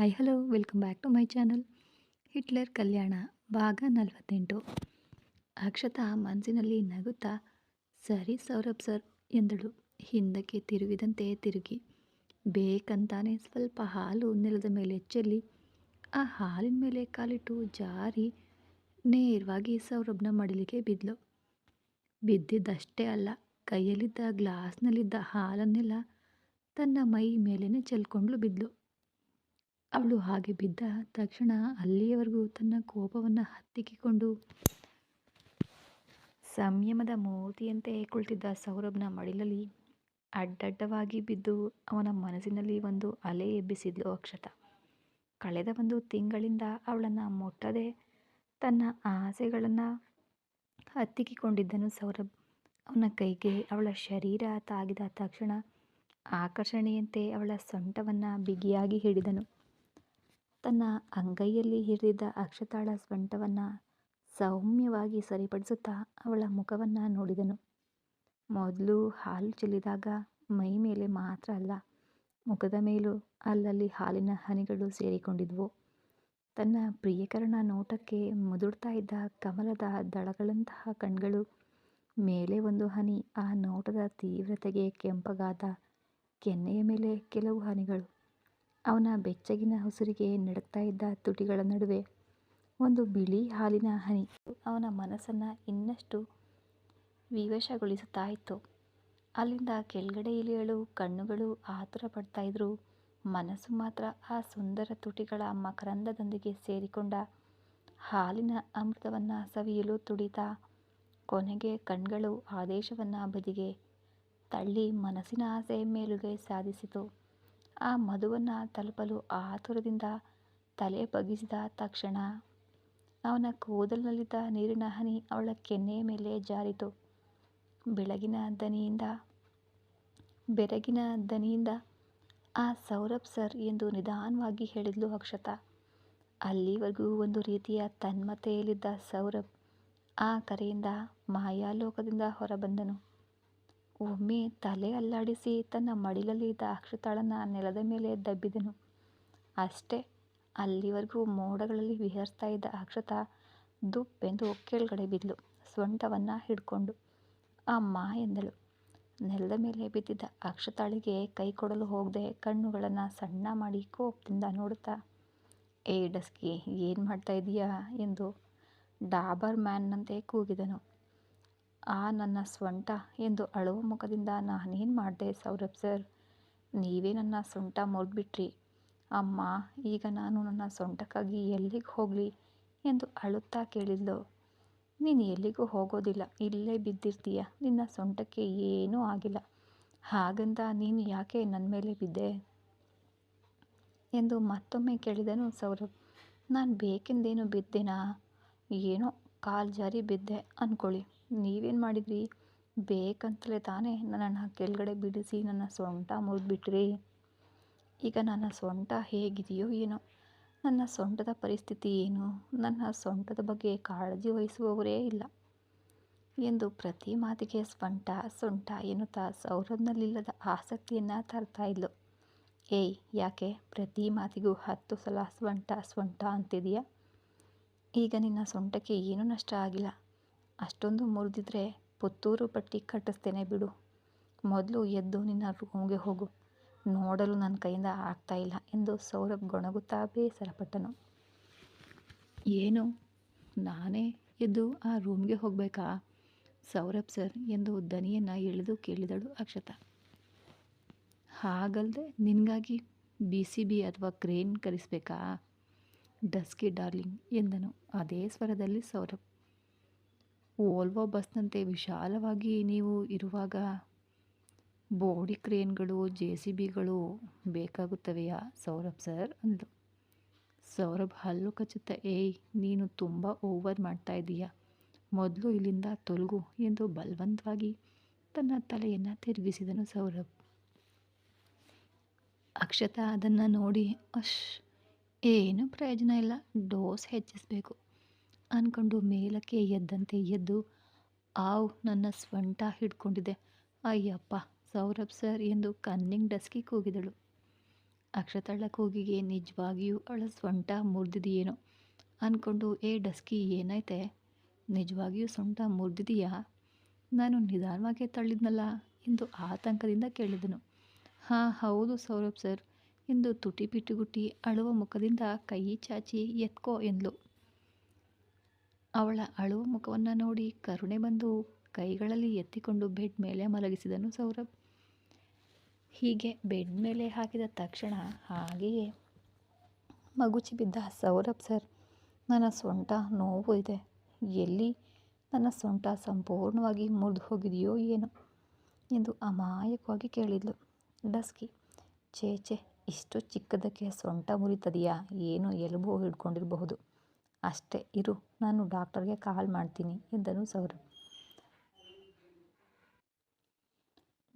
Hi hello welcome back to my channel Hitler Kalyana ಭಾಗ ನಲವತ್ತೆಂಟು. ಅಕ್ಷತಾ ಮನಸ್ಸಿನಲ್ಲಿ ನಗುತ್ತಾ, ಸರಿ ಸೌರಭ್ ಸರ್, ಎಂದಳು. ಹಿಂದಕ್ಕೆ ತಿರುಗಿದಂತೆ ತಿರುಗಿ. ಬೇಕಂತಾನೆ ಸ್ವಲ್ಪ ಹಾಲು ನೆಲದ ಮೇಲೆ ಚೆಲ್ಲಿ, ಆ ಹಾಲಿನ ಮೇಲೆ ಕಾಲಿಟ್ಟು ಜಾರಿ, ನೇರವಾಗಿ ಸೌರಭ್ನ ಮಡಿಲಿಗೆ ಬಿದ್ದಳು ಬಿದ್ದಿದ್ದಷ್ಟೇ ಅಲ್ಲ, ಕೈಯಲ್ಲಿದ್ದ ಗ್ಲಾಸ್ನಲ್ಲಿದ್ದ ಹಾಲನ್ನೆಲ್ಲ ತನ್ನ ಮೈ ಮೇಲೇ ಚೆಲ್ಕೊಂಡ್ಲು ಬಿದ್ಲು. ಅವಳು ಹಾಗೆ ಬಿದ್ದ ತಕ್ಷಣ ಅಲ್ಲಿಯವರೆಗೂ ತನ್ನ ಕೋಪವನ್ನು ಹತ್ತಿಕ್ಕಿಕೊಂಡು ಸಂಯಮದ ಮೂರ್ತಿಯಂತೆ ಕುಳಿತಿದ್ದ ಸೌರಭ್ನ ಮಡಿಲಲ್ಲಿ ಅಡ್ಡಡ್ಡವಾಗಿ ಬಿದ್ದು ಅವನ ಮನಸ್ಸಿನಲ್ಲಿ ಒಂದು ಅಲೆ ಎಬ್ಬಿಸಿದ್ಲು ಅಕ್ಷತ. ಕಳೆದ ಒಂದು ತಿಂಗಳಿಂದ ಅವಳನ್ನು ಮುಟ್ಟದೆ ತನ್ನ ಆಸೆಗಳನ್ನು ಹತ್ತಿಕ್ಕಿಕೊಂಡಿದ್ದನು ಸೌರಭ್. ಅವನ ಕೈಗೆ ಅವಳ ಶರೀರ ತಾಗಿದ ತಕ್ಷಣ ಆಕರ್ಷಣೆಯಂತೆ ಅವಳ ಸೊಂಟವನ್ನು ಬಿಗಿಯಾಗಿ ಹಿಡಿದನು. ತನ್ನ ಅಂಗೈಯಲ್ಲಿ ಹಿಡಿದಿದ್ದ ಅಕ್ಷತಾಳ ಸ್ವಂಟವನ್ನು ಸೌಮ್ಯವಾಗಿ ಸರಿಪಡಿಸುತ್ತಾ ಅವಳ ಮುಖವನ್ನು ನೋಡಿದನು. ಮೊದಲು ಹಾಲು ಚೆಲ್ಲಿದಾಗ ಮೈ ಮೇಲೆ ಮಾತ್ರ ಅಲ್ಲ, ಮುಖದ ಮೇಲೂ ಅಲ್ಲಲ್ಲಿ ಹಾಲಿನ ಹನಿಗಳು ಸೇರಿಕೊಂಡಿದ್ವು. ತನ್ನ ಪ್ರಿಯಕರಣ ನೋಟಕ್ಕೆ ಮುದುಡ್ತಾ ಇದ್ದ ಕಮಲದ ದಳಗಳಂತಹ ಕಣ್ಗಳು, ಮೇಲೆ ಒಂದು ಹನಿ ಆ ನೋಟದ ತೀವ್ರತೆಗೆ ಕೆಂಪಗಾದ ಕೆನ್ನೆಯ ಮೇಲೆ ಕೆಲವು ಹನಿಗಳು. ಅವನ ಬೆಚ್ಚಗಿನ ಉಸಿರಿಗೆ ನಡುಕ್ತಾ ಇದ್ದ ತುಟಿಗಳ ನಡುವೆ ಒಂದು ಬಿಳಿ ಹಾಲಿನ ಹನಿ. ಅವನ ಮನಸ್ಸನ್ನು ಇನ್ನಷ್ಟು ವಿವಶಗೊಳಿಸುತ್ತಾ ಇತ್ತು ಅಲ್ಲಿಂದ ಕೆಳಗಡೆ ಇಳಿಯಲು ಕಣ್ಣುಗಳು ಆತುರ ಪಡ್ತಾ ಇದ್ರು ಮನಸ್ಸು ಮಾತ್ರ ಆ ಸುಂದರ ತುಟಿಗಳ ಮಕರಂದದೊಂದಿಗೆ ಸೇರಿಕೊಂಡ ಹಾಲಿನ ಅಮೃತವನ್ನು ಸವಿಯಲು ತುಡಿತಾ ಕೊನೆಗೆ ಕಣ್ಗಳು ಆದೇಶವನ್ನು ಬದಿಗೆ ತಳ್ಳಿ ಮನಸ್ಸಿನ ಆಸೆ ಮೇಲುಗೈ ಸಾಧಿಸಿತು. ಆ ಮಧುವನ್ನು ತಲುಪಲು ಆತುರದಿಂದ ತಲೆ ಬಗ್ಗಿಸಿದ ತಕ್ಷಣ ಅವನ ಕೂದಲಿನಲ್ಲಿದ್ದ ನೀರಿನ ಹನಿ ಅವಳ ಕೆನ್ನೆಯ ಮೇಲೆ ಜಾರಿತು. ಬೆಳಗಿನ ದನಿಯಿಂದ, ಬೆರಗಿನ ದನಿಯಿಂದ ಆ ಸೌರಭ್ ಸರ್ ಎಂದು ನಿಧಾನವಾಗಿ ಹೇಳಿದ್ಲು ಅಕ್ಷತ. ಅಲ್ಲಿವರೆಗೂ ಒಂದು ರೀತಿಯ ತನ್ಮತೆಯಲ್ಲಿದ್ದ ಸೌರಭ್ ಆ ಕರೆಯಿಂದ ಮಾಯಾಲೋಕದಿಂದ ಹೊರಬಂದನು. ಒಮ್ಮೆ ತಲೆ ಅಲ್ಲಾಡಿಸಿ ತನ್ನ ಮಡಿಲಲ್ಲಿ ಇದ್ದ ಅಕ್ಷತಾಳನ್ನು ನೆಲದ ಮೇಲೆ ದಬ್ಬಿದನು. ಅಷ್ಟೇ, ಅಲ್ಲಿವರೆಗೂ ಮೋಡಗಳಲ್ಲಿ ವಿಹರಿಸ್ತಾ ಇದ್ದ ಅಕ್ಷತ ದುಪ್ಪೆಂದು ಕೆಳಗಡೆ ಬಿದ್ದಳು ಸೊಂಟವನ್ನು ಹಿಡ್ಕೊಂಡು. ಅಮ್ಮ ಎಂದಳು. ನೆಲದ ಮೇಲೆ ಬಿದ್ದಿದ್ದ ಅಕ್ಷತಾಳಿಗೆ ಕೈ ಕೊಡಲು ಹೋಗದೆ ಕಣ್ಣುಗಳನ್ನು ಸಣ್ಣ ಮಾಡಿ ಕೋಪದಿಂದ ನೋಡುತ್ತಾ, ಏ ಡಸ್ಕಿ, ಏನು ಮಾಡ್ತಾ ಇದೀಯಾ? ಎಂದು ಡಾಬರ್ ಮ್ಯಾನ್ನಂತೆ ಕೂಗಿದನು. ಆ ನನ್ನ ಸ್ವಂಟ ಎಂದು ಅಳುವ ಮುಖದಿಂದ ನಾನೇನು ಮಾಡಿದೆ ಸೌರಭ್ ಸರ್? ನೀವೇ ನನ್ನ ಸೊಂಟ ಮುರಿದ್ಬಿಟ್ರಿ ಅಮ್ಮ, ಈಗ ನಾನು ನನ್ನ ಸೊಂಟಕ್ಕಾಗಿ ಎಲ್ಲಿಗೆ ಹೋಗಲಿ ಎಂದು ಅಳುತ್ತಾ ಕೇಳಿದ್ಲು. ನೀನು ಎಲ್ಲಿಗೂ ಹೋಗೋದಿಲ್ಲ, ಇಲ್ಲೇ ಬಿದ್ದಿರ್ತೀಯ, ನಿನ್ನ ಸೊಂಟಕ್ಕೆ ಏನೂ ಆಗಿಲ್ಲ. ಹಾಗಂತ ನೀನು ಯಾಕೆ ನನ್ನ ಮೇಲೆ ಬಿದ್ದೆ? ಎಂದು ಮತ್ತೊಮ್ಮೆ ಕೇಳಿದನು ಸೌರಭ್. ನಾನು ಬೇಕೆಂದೇನು ಬಿದ್ದೆನಾ? ಏನೋ ಕಾಲು ಜಾರಿ ಬಿದ್ದೆ ಅಂದ್ಕೊಳ್ಳಿ ನೀವೇನು ಮಾಡಿದ್ರಿ? ಬೇಕಂತಲೇ ತಾನೇ ನನ್ನನ್ನು ಕೆಳಗಡೆ ಬಿಡಿಸಿ ನನ್ನ ಸೊಂಟ ಮುರಿದ್ಬಿಟ್ರಿ ಈಗ ನನ್ನ ಸೊಂಟ ಹೇಗಿದೆಯೋ ಏನೋ. ನನ್ನ ಸೊಂಟದ ಪರಿಸ್ಥಿತಿ ಏನು? ನನ್ನ ಸೊಂಟದ ಬಗ್ಗೆ ಕಾಳಜಿ ವಹಿಸುವವರೇ ಇಲ್ಲ. ಎಂದು ಪ್ರತಿ ಮಾತಿಗೆ ಸ್ವಂಟ ಸೊಂಟ ಎನ್ನುತ್ತಾ ಸೌರಭ್ನಲ್ಲಿಲ್ಲದ ಆಸಕ್ತಿಯನ್ನು ತರ್ತಾ ಇದ್ಲು. ಏಯ್, ಯಾಕೆ? ಪ್ರತಿ ಮಾತಿಗೂ ಹತ್ತು ಸಲ ಸ್ವಂಟ ಸ್ವಂಟ ಅಂತಿದೆಯಾ? ಈಗ ನಿನ್ನ ಸೊಂಟಕ್ಕೆ ಏನೂ ನಷ್ಟ ಆಗಿಲ್ಲ. ಅಷ್ಟೊಂದು ಮುರಿದಿದ್ರೆ ಪುತ್ತೂರು ಪಟ್ಟಿ ಕಟ್ಟಿಸ್ತೇನೆ ಬಿಡು. ಮೊದಲು ಎದ್ದು ನಿನ್ನ ರೂಮ್ಗೆ ಹೋಗು. ನೋಡಲು ನನ್ನ ಕೈಯಿಂದ ಆಗ್ತಾ ಇಲ್ಲ ಎಂದು ಸೌರಭ್ ಗೊಣಗುತ್ತಾ ಬೇಸರಪಟ್ಟನು. ಏನು? ನಾನೇ ಎದ್ದು ಆ ರೂಮ್ಗೆ ಹೋಗಬೇಕಾ? ಸೌರಭ್ ಸರ್ ಎಂದು ದನಿಯನ್ನು ಎಳೆದು ಕೇಳಿದಳು ಅಕ್ಷತಾ. ಹಾಗಲ್ಲದೆ ನಿನಗಾಗಿ ಬಿ ಸಿ ಬಿ ಅಥವಾ ಕ್ರೇನ್ ಕರೆಸ್ಬೇಕಾ? ಡಸ್ಕಿ ಡಾರ್ಲಿಂಗ್ ಎಂದನು. ಅದೇ ಸ್ವರದಲ್ಲಿ ಸೌರಭ್. ಓಲ್ವೋ ಬಸ್ನಂತೆ ವಿಶಾಲವಾಗಿ ನೀವು ಇರುವಾಗ ಬೋಡಿ ಕ್ರೇನ್ಗಳು, ಜೆ ಸಿ ಬಿಗಳು ಬೇಕಾಗುತ್ತವೆಯಾ? ಸೌರಭ್ ಸರ್ ಅಂದರು ಸೌರಭ್ ಹಲ್ಲು ಕಚ್ಚುತ್ತಾ, ಏಯ್, ನೀನು ತುಂಬ ಓವರ್ ಮಾಡ್ತಾ ಇದ್ದೀಯಾ ಮೊದಲು ಇಲ್ಲಿಂದ ತೊಲಗು ಎಂದು ಬಲವಂತವಾಗಿ ತನ್ನ ತಲೆಯನ್ನು ತಿರುಗಿಸಿದನು ಸೌರಭ್. ಅಕ್ಷತಾ ಅದನ್ನು ನೋಡಿ, ಅಶ್, ಏನು ಪ್ರಯೋಜನ ಇಲ್ಲ, ಡೋಸ್ ಹೆಚ್ಚಿಸಬೇಕು. ಅಂದ್ಕೊಂಡು ಮೇಲಕ್ಕೆ ಎದ್ದಂತೆ ಎದ್ದು, ಆವ್, ನನ್ನ ಸ್ವಂಟ ಹಿಡ್ಕೊಂಡಿದೆ. ಅಯ್ಯಪ್ಪ, ಸೌರಭ್ ಸರ್ ಎಂದು ಕನ್ನಿಂಗ್ ಡಸ್ಕಿ ಕೂಗಿದಳು. ಅಕ್ಷತಳ್ಳ ಕೂಗಿಗೆ ನಿಜವಾಗಿಯೂ ಅವಳ ಸ್ವಂಟ ಮುರಿದಿದೆಯೇನೋ ಅಂದ್ಕೊಂಡು ಏ ಡಸ್ಕಿ ಏನೈತೆ ನಿಜವಾಗಿಯೂ ಸೊಂಟ ಮುರಿದಿದೆಯಾ? ನಾನು ನಿಧಾನವಾಗಿ ತಳ್ಳಿದ್ನಲ್ಲ? ಎಂದು ಆತಂಕದಿಂದ ಕೇಳಿದನು. ಹಾಂ, ಹೌದು ಸೌರಭ್ ಸರ್. ಎಂದು ತುಟಿ ಪಿಟುಗುಟ್ಟಿ ಅಳುವ ಮುಖದಿಂದ ಕೈ ಚಾಚಿ ಎತ್ಕೋ ಎಂದ್ಲು. ಅವಳ ಅಳುವ ಮುಖವನ್ನು ನೋಡಿ ಕರುಣೆ ಬಂದು ಕೈಗಳಲ್ಲಿ ಎತ್ತಿಕೊಂಡು ಬೆಡ್ ಮೇಲೆ ಮಲಗಿಸಿದನು ಸೌರಭ್. ಹೀಗೆ ಬೆಡ್ ಮೇಲೆ ಹಾಕಿದ ತಕ್ಷಣ ಹಾಗೆಯೇ ಮಗುಚಿ ಬಿದ್ದ ಸೌರಭ್ ಸರ್, ನನ್ನ ಸೊಂಟ ನೋವು ಇದೆ. ಎಲ್ಲಿ ನನ್ನ ಸೊಂಟ ಸಂಪೂರ್ಣವಾಗಿ ಮುರಿದು ಹೋಗಿದೆಯೋ ಏನೋ ಎಂದು ಅಮಾಯಕವಾಗಿ ಕೇಳಿದ್ಲು. ಡಸ್ಕಿ ಛೇ, ಇಷ್ಟು ಚಿಕ್ಕದಕ್ಕೆ ಸೊಂಟ ಮುರಿತದೆಯಾ? ಏನು ಎಲುಬು ಹಿಡ್ಕೊಂಡಿರಬಹುದು. ಅಷ್ಟೇ, ಇರು, ನಾನು ಡಾಕ್ಟರ್ಗೆ ಕಾಲ್ ಮಾಡ್ತೀನಿ, ಎಂದನು ಸೌರಭ್.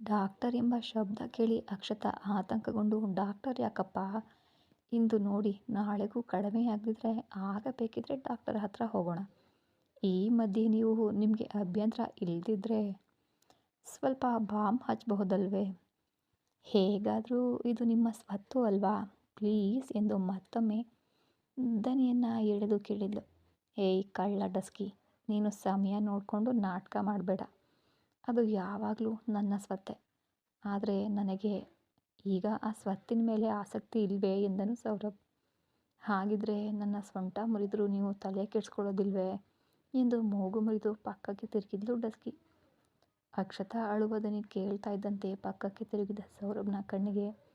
ಡಾಕ್ಟರ್ ಎಂಬ ಶಬ್ದ ಕೇಳಿ ಅಕ್ಷತಾ ಆತಂಕಗೊಂಡು, ಡಾಕ್ಟರ್ ಯಾಕಪ್ಪ? ಇಂದು ನೋಡಿ, ನಾಳೆಗೂ ಕಡಿಮೆ ಆಗದಿದ್ರೆ ಆಗ ಬೇಕಿದ್ರೆ ಡಾಕ್ಟರ್ ಹತ್ರ ಹೋಗೋಣ. ಈ ಮಧ್ಯೆ ನೀವು ನಿಮಗೆ ಅಭ್ಯಂತರ ಇಲ್ಲದಿದ್ದರೆ ಸ್ವಲ್ಪ ಬಾಂಬ್ ಹಚ್ಚಬಹುದಲ್ವೇ ಹೇಗಾದರೂ ಇದು ನಿಮ್ಮ ಸ್ವತ್ತು ಅಲ್ವಾ? ಪ್ಲೀಸ್, ಎಂದು ಮತ್ತೊಮ್ಮೆ ದನಿಯನ್ನು ಎಳೆದು ಕೇಳಿದ್ಲು. ಏಯ್, ಕಳ್ಳ ಡಸ್ಕಿ, ನೀನು ಸಮಯ ನೋಡಿಕೊಂಡು ನಾಟಕ ಮಾಡಬೇಡ. ಅದು ಯಾವಾಗಲೂ ನನ್ನ ಸ್ವತ್ತೆ. ಆದರೆ ನನಗೆ ಈಗ ಆ ಸ್ವತ್ತಿನ ಮೇಲೆ ಆಸಕ್ತಿ ಇಲ್ವೇ? ಎಂದನು ಸೌರಭ್. ಹಾಗಿದ್ರೆ ನನ್ನ ಸೊಂಟ ಮುರಿದ್ರು ನೀವು ತಲೆ ಕೆಡಿಸ್ಕೊಳ್ಳೋದಿಲ್ವೇ? ಎಂದು ಮೂಗು ಮುರಿದು ಪಕ್ಕಕ್ಕೆ ತಿರುಗಿದ್ಲು ಡಸ್ಕಿ. ಅಕ್ಷತಾ ಅಳುವುದನ್ನು ಕೇಳ್ತಾ ಇದ್ದಂತೆ ಪಕ್ಕಕ್ಕೆ ತಿರುಗಿದ ಸೌರಭ್ನ ಕಣ್ಣಿಗೆ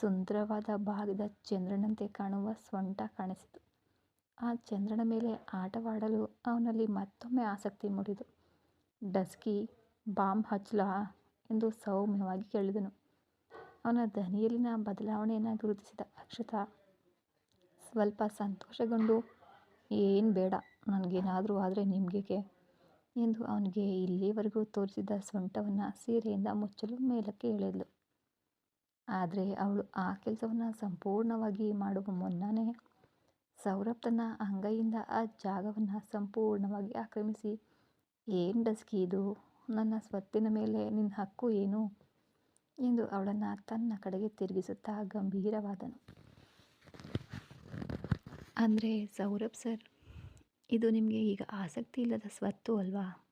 ಸುಂದರವಾದ ಭಾಗದ ಚಂದ್ರನಂತೆ ಕಾಣುವ ಸೊಂಟ ಕಾಣಿಸಿತು ಆ ಚಂದ್ರನ ಮೇಲೆ ಆಟವಾಡಲು ಅವನಲ್ಲಿ ಮತ್ತೊಮ್ಮೆ ಆಸಕ್ತಿ ಮೂಡಿದು ಡಸ್ಕಿ, ಬಾಂಬ್ ಹಚ್ಚಲಾ ಎಂದು ಸೌಮ್ಯವಾಗಿ ಕೇಳಿದನು. ಅವನ ದನಿಯಲ್ಲಿನ ಬದಲಾವಣೆಯನ್ನು ಗುರುತಿಸಿದ ಅಕ್ಷತ, ಸ್ವಲ್ಪ ಸಂತೋಷಗೊಂಡು, ಏನು ಬೇಡ, ನನಗೇನಾದರೂ ಆದರೆ ನಿಮಗೆ ಎಂದು ಅವನಿಗೆ ಇಲ್ಲಿವರೆಗೂ ತೋರಿಸಿದ ಸೊಂಟವನ್ನು ಸೀರೆಯಿಂದ ಮುಚ್ಚಲು ಮೇಲಕ್ಕೆ ಎಳೆದ್ಲು. ಆದರೆ ಅವಳು ಆ ಕೆಲಸವನ್ನು ಸಂಪೂರ್ಣವಾಗಿ ಮಾಡುವ ಮುನ್ನನೇ ಸೌರಭ್ ತನ್ನ ಅಂಗೈಯಿಂದ ಆ ಜಾಗವನ್ನು ಸಂಪೂರ್ಣವಾಗಿ ಆಕ್ರಮಿಸಿ, ಏನು ಡಸ್ಕಿ ಇದು? ನನ್ನ ಸ್ವತ್ತಿನ ಮೇಲೆ ನಿನ್ನ ಹಕ್ಕು ಏನು? ಎಂದು ಅವಳನ್ನು ತನ್ನ ಕಡೆಗೆ ತಿರುಗಿಸುತ್ತಾ ಗಂಭೀರವಾದನು. ಅಂದರೆ ಸೌರಭ್ ಸರ್, ಇದು ನಿಮಗೆ ಈಗ ಆಸಕ್ತಿ ಇಲ್ಲದ ಸ್ವತ್ತು ಅಲ್ವಾ?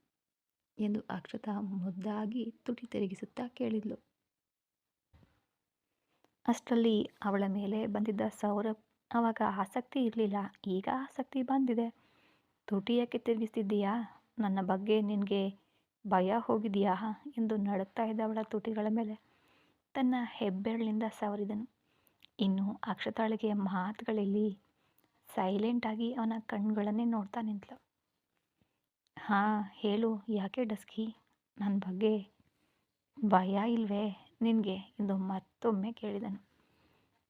ಎಂದು ಅಕ್ಷತಾ ಮುದ್ದಾಗಿ ತುಟಿ ತಿರುಗಿಸುತ್ತಾ ಕೇಳಿದ್ಲು. ಅಷ್ಟರಲ್ಲಿ ಅವಳ ಮೇಲೆ ಬಂದಿದ್ದ ಸೌರಭ್ ಆವಾಗ ಆಸಕ್ತಿ ಇರಲಿಲ್ಲ. ಈಗ ಆಸಕ್ತಿ ಬಂದಿದೆ. ತುಟಿ ಯಾಕೆ ತಿರುಗಿಸ್ತಿದ್ದೀಯಾ ನನ್ನ ಬಗ್ಗೆ ನಿನಗೆ ಭಯ ಹೋಗಿದೆಯಾ? ಎಂದು ನಡುತ್ತಾ ಇದ್ದ ಅವಳ ತುಟಿಗಳ ಮೇಲೆ. ತನ್ನ ಹೆಬ್ಬೆರಳಿನಿಂದ ಸವರಿದನು. ಇನ್ನು ಅಕ್ಷತಾಳಿಗೆ ಮಾತುಗಳಲ್ಲಿ ಸೈಲೆಂಟಾಗಿ ಅವನ ಕಣ್ಣುಗಳನ್ನೇ ನೋಡ್ತಾ ನಿಂತಳು. ಹಾಂ, ಹೇಳು, ಯಾಕೆ ಡಸ್ಕಿ? ನನ್ನ ಬಗ್ಗೆ ಭಯ ಇಲ್ವೇ? ನಿನಗೆ ಎಂದು ಮತ್ತೊಮ್ಮೆ ಕೇಳಿದನು.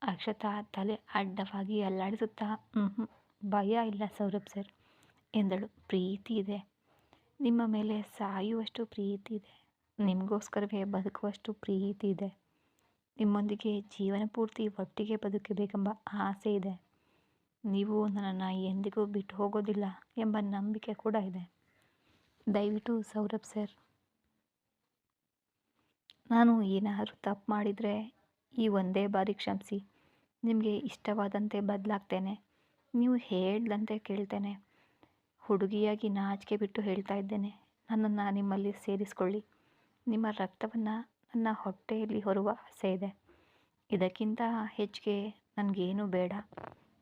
ಅಕ್ಷತಾ ತಲೆ ಅಡ್ಡವಾಗಿ ಅಲ್ಲಾಡಿಸುತ್ತಾ ಹ್ಞೂ ಭಯ ಇಲ್ಲ ಸೌರಭ್ ಸರ್, ಎಂದಳು. ಪ್ರೀತಿ ಇದೆ. ನಿಮ್ಮ ಮೇಲೆ ಸಾಯುವಷ್ಟು ಪ್ರೀತಿ ಇದೆ. ನಿಮಗೋಸ್ಕರವೇ ಬದುಕುವಷ್ಟು ಪ್ರೀತಿ ಇದೆ. ನಿಮ್ಮೊಂದಿಗೆ ಜೀವನ ಪೂರ್ತಿ ಒಟ್ಟಿಗೆ ಬದುಕಬೇಕೆಂಬ ಆಸೆ ಇದೆ. ನೀವು ನನ್ನನ್ನು ಎಂದಿಗೂ ಬಿಟ್ಟು ಹೋಗೋದಿಲ್ಲ ಎಂಬ ನಂಬಿಕೆ ಕೂಡ ಇದೆ. ದಯವಿಟ್ಟು ಸೌರಭ್ ಸರ್ ನಾನು ಏನಾದರೂ ತಪ್ಪು ಮಾಡಿದರೆ ಈ ಒಂದೇ ಬಾರಿ ಕ್ಷಮಿಸಿ. ನಿಮಗೆ ಇಷ್ಟವಾದಂತೆ ಬದಲಾಗ್ತೇನೆ. ನೀವು ಹೇಳ್ದಂತೆ ಕೇಳ್ತೇನೆ. ಹುಡುಗಿಯಾಗಿ ನಾಚಿಕೆ ಬಿಟ್ಟು ಹೇಳ್ತಾ ಇದ್ದೇನೆ. ನನ್ನನ್ನು ನಿಮ್ಮಲ್ಲಿ ಸೇರಿಸ್ಕೊಳ್ಳಿ. ನಿಮ್ಮ ರಕ್ತವನ್ನು ನನ್ನ ಹೊಟ್ಟೆಯಲ್ಲಿ ಹೊರುವ ಆಸೆ ಇದೆ. ಇದಕ್ಕಿಂತ ಹೆಚ್ಚಿಗೆ ನನಗೇನು ಬೇಡ.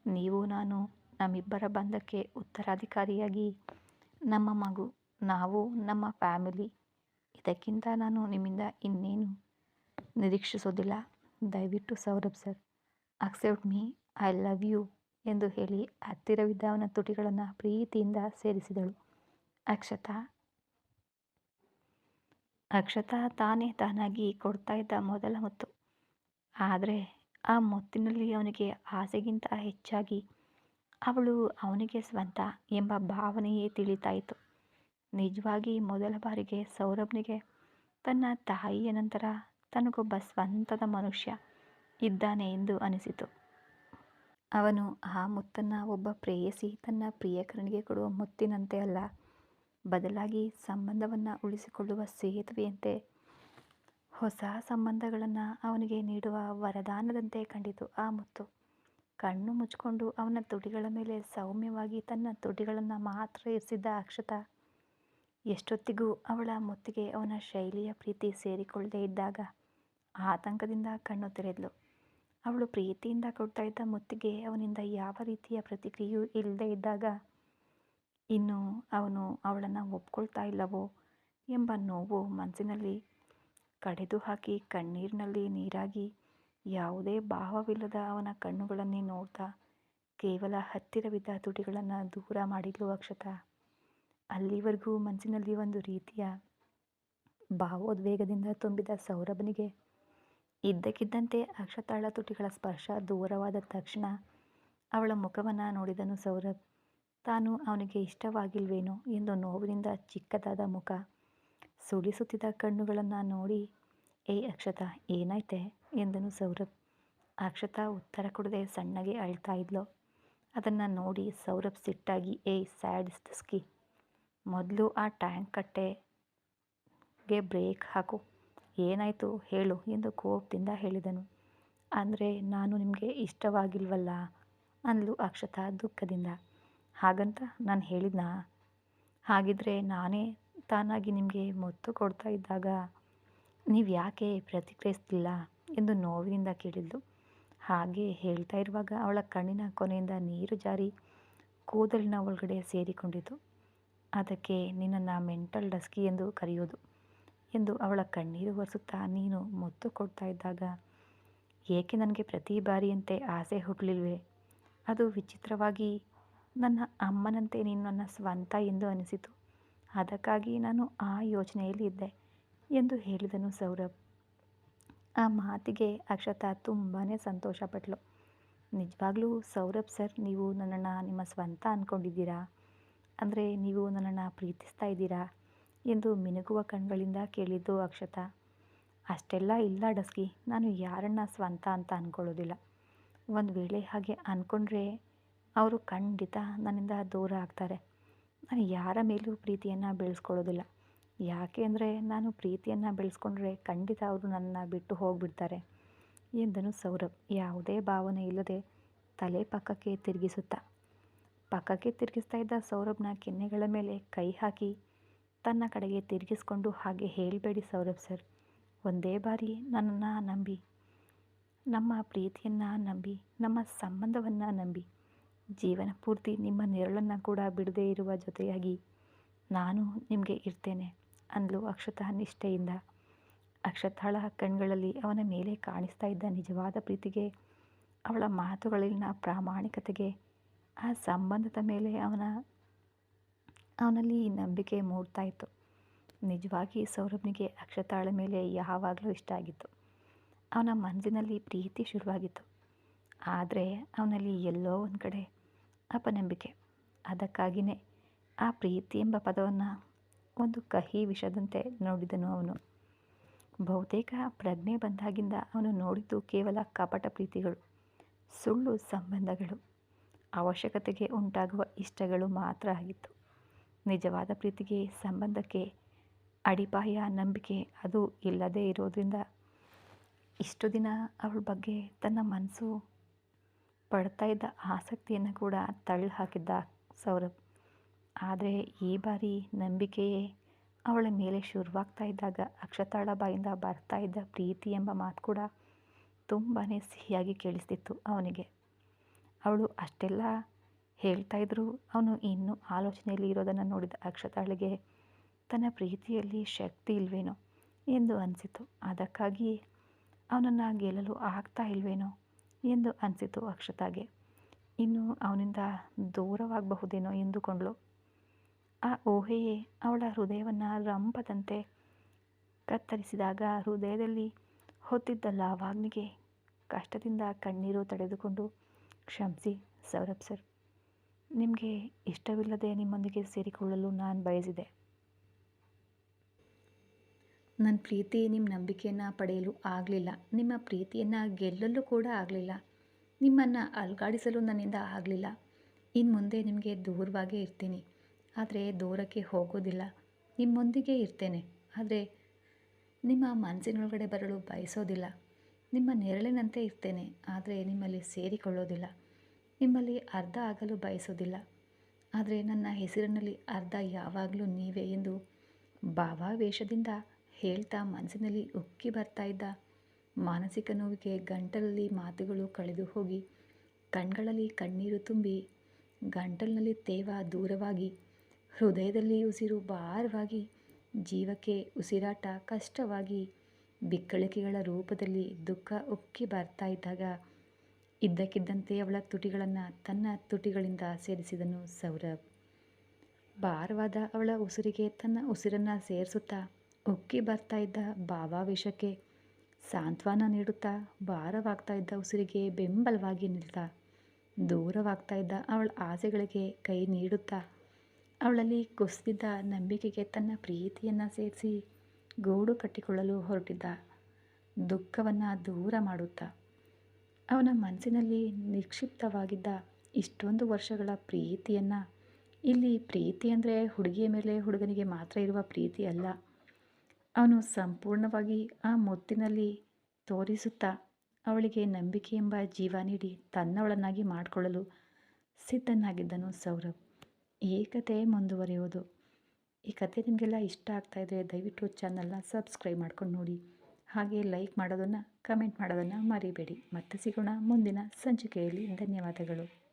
ನೀವು, ನಾನು, ನಮ್ಮಿಬ್ಬರ ಬಂಧಕ್ಕೆ ಉತ್ತರಾಧಿಕಾರಿಯಾಗಿ ನಮ್ಮ ಮಗು, ನಾವು, ನಮ್ಮ ಫ್ಯಾಮಿಲಿ ಇದಕ್ಕಿಂತ ನಾನು ನಿಮ್ಮಿಂದ ಇನ್ನೇನು ನಿರೀಕ್ಷಿಸೋದಿಲ್ಲ. ದಯವಿಟ್ಟು Saurabh sir accept me I love you ಎಂದು ಹೇಳಿ ಹತ್ತಿರವಿದ್ದ ಅವನ ತುಟಿಗಳನ್ನು ಪ್ರೀತಿಯಿಂದ ಸೇರಿಸಿದಳು. ಅಕ್ಷತಾ ಅಕ್ಷತಾ ತಾನೇ ತಾನಾಗಿ ಕೊಡ್ತಾ ಇದ್ದ ಮೊದಲ ಮುತ್ತು. ಆದರೆ ಆ ಮುತ್ತಿನಲ್ಲಿ ಅವನಿಗೆ ಆಸೆಗಿಂತ ಹೆಚ್ಚಾಗಿ ಅವಳು ಅವನಿಗೆ ಸ್ವಂತ ಎಂಬ ಭಾವನೆಯೇ ತಿಳಿತಾಯಿತು ನಿಜವಾಗಿ ಮೊದಲ ಬಾರಿಗೆ ಸೌರಭ್ನಿಗೆ ತನ್ನ ತಾಯಿಯ ನಂತರ ತನಗೊಬ್ಬ ಸ್ವಂತದ ಮನುಷ್ಯ ಇದ್ದಾನೆ ಎಂದು ಅನಿಸಿತು. ಅವನು ಆ ಮುತ್ತನ್ನು ಒಬ್ಬ ಪ್ರೇಯಸಿ ತನ್ನ ಪ್ರಿಯಕರನಿಗೆ ಕೊಡುವ ಮುತ್ತಿನಂತೆ ಅಲ್ಲ, ಬದಲಾಗಿ ಸಂಬಂಧವನ್ನು ಉಳಿಸಿಕೊಳ್ಳುವ ಸೇತುವೆಯಂತೆ ಹೊಸ ಸಂಬಂಧಗಳನ್ನು ಅವನಿಗೆ ನೀಡುವ ವರದಾನದಂತೆ ಕಂಡಿತು ಆ ಮುತ್ತು. ಕಣ್ಣು ಮುಚ್ಚಿಕೊಂಡು ಅವನ ತುಟಿಗಳ ಮೇಲೆ ಸೌಮ್ಯವಾಗಿ ತನ್ನ ತುಟಿಗಳನ್ನು ಮಾತ್ರ ಇರಿಸಿದ್ದ ಅಕ್ಷತ ಎಷ್ಟೊತ್ತಿಗೂ ಅವಳ ಮುತ್ತಿಗೆ ಅವನ ಶೈಲಿಯ ಪ್ರೀತಿ ಸೇರಿಕೊಳ್ಳದೇ ಇದ್ದಾಗ ಆತಂಕದಿಂದ ಕಣ್ಣು ತೆರೆದ್ಲು. ಅವಳು ಪ್ರೀತಿಯಿಂದ ಕೊಡ್ತಾ ಇದ್ದ ಮುತ್ತಿಗೆ ಅವನಿಂದ ಯಾವ ರೀತಿಯ ಪ್ರತಿಕ್ರಿಯೆಯೂ ಇಲ್ಲದೇ ಇದ್ದಾಗ, ಇನ್ನು ಅವನು ಅವಳನ್ನು ಒಪ್ಕೊಳ್ತಾ ಇಲ್ಲವೋ? ಎಂಬ ನೋವು ಮನಸ್ಸಿನಲ್ಲಿ ಕಡೆದು ಹಾಕಿ ಕಣ್ಣೀರಿನಲ್ಲಿ ನೀರಾಗಿ ಯಾವುದೇ ಭಾವವಿಲ್ಲದ ಅವನ ಕಣ್ಣುಗಳನ್ನೇ ನೋಡ್ತಾ ಕೇವಲ ಹತ್ತಿರವಿದ್ದ ತುಟಿಗಳನ್ನು ದೂರ ಮಾಡಿದ್ಲು ಅಕ್ಷತ. ಅಲ್ಲಿವರೆಗೂ ಮನಸ್ಸಿನಲ್ಲಿ ಒಂದು ರೀತಿಯ ಭಾವೋದ್ವೇಗದಿಂದ ತುಂಬಿದ ಸೌರಭನಿಗೆ ಇದ್ದಕ್ಕಿದ್ದಂತೆ ಅಕ್ಷತಾಳ ತುಟಿಗಳ ಸ್ಪರ್ಶ ದೂರವಾದ ತಕ್ಷಣ ಅವಳ ಮುಖವನ್ನು ನೋಡಿದನು ಸೌರಭ್. ತಾನು ಅವನಿಗೆ ಇಷ್ಟವಾಗಿಲ್ವೇನೋ ಎಂದು ನೋವಿನಿಂದ ಚಿಕ್ಕದಾದ ಮುಖ ಸುಳಿಸುತ್ತಿದ್ದ ಕಣ್ಣುಗಳನ್ನು ನೋಡಿ, ಏ ಅಕ್ಷತಾ, ಏನಾಯ್ತೆ? ಎಂದನು ಸೌರಭ್. ಅಕ್ಷತಾ ಉತ್ತರ ಕೊಡದೆ ಸಣ್ಣಗೆ ಅಳ್ತಾ ಇದ್ಲು. ಅದನ್ನು ನೋಡಿ ಸೌರಭ್ ಸಿಟ್ಟಾಗಿ ಏಯ್ ಸ್ಯಾಡಿಸ್ಕಿ ಮೊದಲು ಆ ಟ್ಯಾಂಕ್ ಕಟ್ಟೆಗೆ ಬ್ರೇಕ್ ಹಾಕು. ಏನಾಯಿತು ಹೇಳು ಎಂದು ಕೋಪದಿಂದ ಹೇಳಿದನು. ಅಂದರೆ ನಾನು ನಿಮಗೆ ಇಷ್ಟವಾಗಿಲ್ವಲ್ಲ? ಅಂದಲು ಅಕ್ಷತಾ ದುಃಖದಿಂದ. ಹಾಗಂತ ನಾನು ಹೇಳಿದ್ನಾ? ಹಾಗಿದ್ರೆ ನಾನೇ ತಾನಾಗಿ ನಿಮಗೆ ಮೊತ್ತು ಕೊಡ್ತಾ ಇದ್ದಾಗ ನೀವು ಯಾಕೆ ಪ್ರತಿಕ್ರಿಯಿಸ್ತಿಲ್ಲ ಎಂದು ನೋವಿನಿಂದ ಕೇಳಿದ್ಲು. ಹಾಗೆ ಹೇಳ್ತಾ ಇರುವಾಗ ಅವಳ ಕಣ್ಣಿನ ಕೊನೆಯಿಂದ ನೀರು ಜಾರಿ ಕೂದಲಿನ ಒಳಗಡೆ ಸೇರಿಕೊಂಡಿತು. ಅದಕ್ಕೆ ನಿನ್ನನ್ನು ಮೆಂಟಲ್ ಡಸ್ಕಿ ಎಂದು ಕರೆಯೋದು ಎಂದು ಅವಳ ಕಣ್ಣೀರು ಒರೆಸುತ್ತಾ ನೀನು ಮುತ್ತು ಕೊಡ್ತಾ ಇದ್ದಾಗ, ಏಕೆ ನನಗೆ ಪ್ರತಿ ಬಾರಿಯಂತೆ ಆಸೆ ಹುಟ್ಟಲಿಲ್ವೇ ಅದು ವಿಚಿತ್ರವಾಗಿ ನನ್ನ ಅಮ್ಮನಂತೆ ನೀನು ನನ್ನ ಸ್ವಂತ ಎಂದು ಅನಿಸಿತು. ಅದಕ್ಕಾಗಿ ನಾನು ಆ ಯೋಚನೆಯಲ್ಲಿ ಇದ್ದೆ ಎಂದು ಹೇಳಿದನು ಸೌರಭ್. ಆ ಮಾತಿಗೆ ಅಕ್ಷತಾ ತುಂಬಾ ಸಂತೋಷಪಟ್ಲು. ನಿಜವಾಗ್ಲೂ ಸೌರಭ್ ಸರ್, ನೀವು ನನ್ನನ್ನು ನಿಮ್ಮ ಸ್ವಂತ ಅಂದ್ಕೊಂಡಿದ್ದೀರಾ ಅಂದರೆ ನೀವು ನನ್ನನ್ನು ಪ್ರೀತಿಸ್ತಾ ಇದ್ದೀರಾ? ಎಂದು ಮಿನುಗುವ ಕಣ್ಗಳಿಂದ ಕೇಳಿದ್ದು ಅಕ್ಷತಾ. ಅಷ್ಟೆಲ್ಲ ಇಲ್ಲ ಡಸ್ಕಿ, ನಾನು ಯಾರನ್ನ ಸ್ವಂತ ಅಂತ ಅಂದ್ಕೊಳ್ಳೋದಿಲ್ಲ ಒಂದು ವೇಳೆ ಹಾಗೆ ಅಂದ್ಕೊಂಡ್ರೆ ಅವರು ಖಂಡಿತ ನನ್ನಿಂದ ದೂರ ಆಗ್ತಾರೆ. ನಾನು ಯಾರ ಮೇಲೂ ಪ್ರೀತಿಯನ್ನು ಬೆಳೆಸ್ಕೊಳ್ಳೋದಿಲ್ಲ. ಯಾಕೆ ಅಂದರೆ ನಾನು ಪ್ರೀತಿಯನ್ನು ಬೆಳೆಸ್ಕೊಂಡ್ರೆ ಖಂಡಿತ ಅವರು ನನ್ನನ್ನು ಬಿಟ್ಟು ಹೋಗಿಬಿಡ್ತಾರೆ. ಎಂದನು ಸೌರಭ್, ಯಾವುದೇ ಭಾವನೆ ಇಲ್ಲದೆ ತಲೆ ಪಕ್ಕಕ್ಕೆ ತಿರುಗಿಸುತ್ತಾ. ಪಕ್ಕಕ್ಕೆ ತಿರುಗಿಸ್ತಾ ಇದ್ದ ಸೌರಭ್ನ ಕೆನ್ನೆಗಳ ಮೇಲೆ ಕೈ ಹಾಕಿ ತನ್ನ ಕಡೆಗೆ ತಿರುಗಿಸ್ಕೊಂಡು ಹಾಗೆ ಹೇಳಬೇಡಿ ಸೌರಭ್ ಸರ್. ಒಂದೇ ಬಾರಿ ನನ್ನನ್ನು ನಂಬಿ, ನಮ್ಮ ಪ್ರೀತಿಯನ್ನು ನಂಬಿ, ನಮ್ಮ ಸಂಬಂಧವನ್ನು ನಂಬಿ, ಜೀವನ ಪೂರ್ತಿ ನಿಮ್ಮ ನೆರಳನ್ನು ಕೂಡ ಬಿಡದೇ ಇರುವ ಜೊತೆಯಾಗಿ ನಾನು ನಿಮಗೆ ಇರ್ತೇನೆ ಅಂದಲು ಅಕ್ಷತಃ ನಿಷ್ಠೆಯಿಂದ. ಅಕ್ಷತಾಳ ಕಣ್ಗಳಲ್ಲಿ ಅವನ ಮೇಲೆ ಕಾಣಿಸ್ತಾ ಇದ್ದ ನಿಜವಾದ ಪ್ರೀತಿಗೆ, ಅವಳ ಮಾತುಗಳಲ್ಲಿನ ಪ್ರಾಮಾಣಿಕತೆಗೆ ಆ ಸಂಬಂಧದ ಮೇಲೆ ಅವನ, ಅವನಲ್ಲಿ ನಂಬಿಕೆ ಮೂಡ್ತಾ ಇತ್ತು. ನಿಜವಾಗಿ ಸೌರಭ್ನಿಗೆ ಅಕ್ಷತಾಳ ಮೇಲೆ ಯಾವಾಗಲೂ ಇಷ್ಟ ಆಗಿತ್ತು. ಅವನ ಮನಸ್ಸಿನಲ್ಲಿ ಪ್ರೀತಿ ಶುರುವಾಗಿತ್ತು. ಆದರೆ ಅವನಲ್ಲಿ ಎಲ್ಲೋ ಒಂದು ಕಡೆ ಅಪನಂಬಿಕೆ. ಅದಕ್ಕಾಗಿಯೇ ಆ ಪ್ರೀತಿ ಎಂಬ ಪದವನ್ನು ಒಂದು ಕಹಿ ವಿಷದಂತೆ ನೋಡಿದನು ಅವನು. ಬಹುತೇಕ ಪ್ರಜ್ಞೆ ಬಂದಾಗಿಂದ ಅವನು ನೋಡಿದ್ದು ಕೇವಲ ಕಪಟ ಪ್ರೀತಿಗಳು, ಸುಳ್ಳು ಸಂಬಂಧಗಳು. ಅವಶ್ಯಕತೆಗೆ ಉಂಟಾಗುವ ಇಷ್ಟಗಳು ಮಾತ್ರ ಆಗಿತ್ತು. ನಿಜವಾದ ಪ್ರೀತಿಗೆ ಸಂಬಂಧಕ್ಕೆ ಅಡಿಪಾಯ, ನಂಬಿಕೆ ಅದು ಇಲ್ಲದೇ ಇರೋದ್ರಿಂದ ಇಷ್ಟು ದಿನ ಅವಳ ಬಗ್ಗೆ ತನ್ನ ಮನಸ್ಸು ಪಡ್ತಾ ಇದ್ದ ಆಸಕ್ತಿಯನ್ನು ಕೂಡ ತಳ್ಳಿ ಹಾಕಿದ್ದ ಸೌರಭ್. ಆದರೆ ಈ ಬಾರಿ ನಂಬಿಕೆಯೇ ಅವಳ ಮೇಲೆ ಶುರುವಾಗ್ತಾ ಇದ್ದಾಗ ಅಕ್ಷತಾಳ ಬಾಯಿಂದ ಬರ್ತಾ ಇದ್ದ ಪ್ರೀತಿ ಎಂಬ ಮಾತು ಕೂಡ ತುಂಬಾ ಸಿಹಿಯಾಗಿ ಕೇಳಿಸ್ತಿತ್ತು ಅವನಿಗೆ. ಅವಳು ಅಷ್ಟೆಲ್ಲ ಹೇಳ್ತಾ ಇದ್ರು. ಅವನು ಇನ್ನೂ ಆಲೋಚನೆಯಲ್ಲಿ ಇರೋದನ್ನು ನೋಡಿದ ಅಕ್ಷತಾಳಿಗೆ, ತನ್ನ ಪ್ರೀತಿಯಲ್ಲಿ ಶಕ್ತಿ ಇಲ್ವೇನೋ? ಎಂದು ಅನಿಸಿತು. ಅದಕ್ಕಾಗಿ ಅವನನ್ನು ಗೆಲ್ಲಲು ಆಗ್ತಾ ಇಲ್ವೇನೋ ಎಂದು ಅನಿಸಿತು ಅಕ್ಷತಾಗೆ. ಇನ್ನು ಅವನಿಂದ ದೂರವಾಗಬಹುದೇನೋ? ಎಂದುಕೊಂಡಳು. ಆ ಊಹೆಯೇ ಅವಳ ಹೃದಯವನ್ನು ರಂಪದಂತೆ ಕತ್ತರಿಸಿದಾಗ ಹೃದಯದಲ್ಲಿ ಹೊತ್ತಿದ್ದ ಲಾವಾಗ್ನಿಗೆ ಕಷ್ಟದಿಂದ ಕಣ್ಣೀರು ತಡೆದುಕೊಂಡು ಕ್ಷಮಿಸಿ, ಸೌರಭ್ ಸರ್. ನಿಮಗೆ ಇಷ್ಟವಿಲ್ಲದೆ ನಿಮ್ಮೊಂದಿಗೆ ಸೇರಿಕೊಳ್ಳಲು ನಾನು ಬಯಸಿದೆ. ನನ್ನ ಪ್ರೀತಿ ನಿಮ್ಮ ನಂಬಿಕೆಯನ್ನು ಪಡೆಯಲು ಆಗಲಿಲ್ಲ. ನಿಮ್ಮ ಪ್ರೀತಿಯನ್ನು ಗೆಲ್ಲಲು ಕೂಡ ಆಗಲಿಲ್ಲ. ನಿಮ್ಮನ್ನು ಅಲ್ಗಾಡಿಸಲು ನನ್ನಿಂದ ಆಗಲಿಲ್ಲ. ಇನ್ನು ಮುಂದೆ ನಿಮಗೆ ದೂರವಾಗೇ ಇರ್ತೀನಿ. ಆದರೆ ದೂರಕ್ಕೆ ಹೋಗೋದಿಲ್ಲ. ನಿಮ್ಮೊಂದಿಗೆ ಇರ್ತೇನೆ. ಆದರೆ ನಿಮ್ಮ ಮನಸ್ಸಿನೊಳಗಡೆ ಬರಲು ಬಯಸೋದಿಲ್ಲ. ನಿಮ್ಮ ನೆರಳಿನಂತೆ ಇರ್ತೇನೆ, ಆದರೆ ನಿಮ್ಮಲ್ಲಿ ಸೇರಿಕೊಳ್ಳೋದಿಲ್ಲ. ನಿಮ್ಮಲ್ಲಿ ಅರ್ಧ ಆಗಲು ಬಯಸೋದಿಲ್ಲ. ಆದರೆ ನನ್ನ ಹೆಸರಿನಲ್ಲಿ ಅರ್ಧ ಯಾವಾಗಲೂ ನೀವೇ ಎಂದು ಭಾವಾವೇಶದಿಂದ ಹೇಳ್ತಾ ಮನಸ್ಸಿನಲ್ಲಿ ಉಕ್ಕಿ ಬರ್ತಾ ಇದ್ದ ಮಾನಸಿಕ ನೋವಿಗೆ ಗಂಟಲಲ್ಲಿ ಮಾತುಗಳು ಕಳೆದು ಹೋಗಿ, ಕಣ್ಗಳಲ್ಲಿ ಕಣ್ಣೀರು ತುಂಬಿ, ಗಂಟಲಿನಲ್ಲಿ ತೇವ ದೂರವಾಗಿ, ಹೃದಯದಲ್ಲಿ ಉಸಿರು ಭಾರವಾಗಿ, ಜೀವಕ್ಕೆ ಉಸಿರಾಟ ಕಷ್ಟವಾಗಿ ಬಿಕ್ಕಳಿಕೆಗಳ ರೂಪದಲ್ಲಿ ದುಃಖ ಉಕ್ಕಿ ಬರ್ತಾ ಇದ್ದಾಗ ಇದ್ದಕ್ಕಿದ್ದಂತೆ ಅವಳ ತುಟಿಗಳನ್ನು ತನ್ನ ತುಟಿಗಳಿಂದ ಸೇರಿಸಿದನು ಸೌರಭ್. ಭಾರವಾದ ಅವಳ ಉಸಿರಿಗೆ ತನ್ನ ಉಸಿರನ್ನು ಸೇರಿಸುತ್ತಾ ಉಕ್ಕಿ ಬರ್ತಾ ಇದ್ದ ಭಾವಾವೇಶಕ್ಕೆ ಸಾಂತ್ವನ ನೀಡುತ್ತಾ ಭಾರವಾಗ್ತಾ ಇದ್ದ ಉಸಿರಿಗೆ ಬೆಂಬಲವಾಗಿ ನಿಲ್ತಾ ದೂರವಾಗ್ತಾ ಇದ್ದ ಅವಳ ಆಸೆಗಳಿಗೆ ಕೈ ನೀಡುತ್ತಾ ಅವಳಲ್ಲಿ ಕುಸಿದಿದ್ದ ನಂಬಿಕೆಗೆ ತನ್ನ ಪ್ರೀತಿಯನ್ನು ಸೇರಿಸಿ ಗೂಡು ಕಟ್ಟಿಕೊಳ್ಳಲು ಹೊರಟಿದ್ದ. ದುಃಖವನ್ನು ದೂರ ಮಾಡುತ್ತಾ. ಅವನ ಮನಸ್ಸಿನಲ್ಲಿ ನಿಕ್ಷಿಪ್ತವಾಗಿದ್ದ ಇಷ್ಟೊಂದು ವರ್ಷಗಳ ಪ್ರೀತಿಯನ್ನು, ಇಲ್ಲಿ ಪ್ರೀತಿ ಅಂದರೆ ಹುಡುಗಿಯ ಮೇಲೆ ಹುಡುಗನಿಗೆ ಮಾತ್ರ ಇರುವ ಪ್ರೀತಿ ಅಲ್ಲ. ಅವನು ಸಂಪೂರ್ಣವಾಗಿ ಆ ಮುತ್ತಿನಲ್ಲಿ ತೋರಿಸುತ್ತಾ ಅವಳಿಗೆ ನಂಬಿಕೆ ಎಂಬ ಜೀವ ನೀಡಿ ತನ್ನವಳನ್ನಾಗಿ ಮಾಡಿಕೊಳ್ಳಲು ಸಿದ್ಧನಾಗಿದ್ದನು ಸೌರವ್ ಏಕತೆ ಕತೆ ಮುಂದುವರಿಯುವುದು. ಈ ಕತೆ ನಿಮಗೆಲ್ಲ ಇಷ್ಟ ಆಗ್ತಾಯಿದ್ರೆ ದಯವಿಟ್ಟು ಚಾನಲ್ನ ಸಬ್ಸ್ಕ್ರೈಬ್ ಮಾಡ್ಕೊಂಡು ನೋಡಿ. ಹಾಗೆ ಲೈಕ್ ಮಾಡೋದನ್ನು ಕಮೆಂಟ್ ಮಾಡೋದನ್ನು ಮರಿಬೇಡಿ. ಮತ್ತೆ ಸಿಗೋಣ ಮುಂದಿನ ಸಂಚಿಕೆಯಲ್ಲಿ. ಧನ್ಯವಾದಗಳು.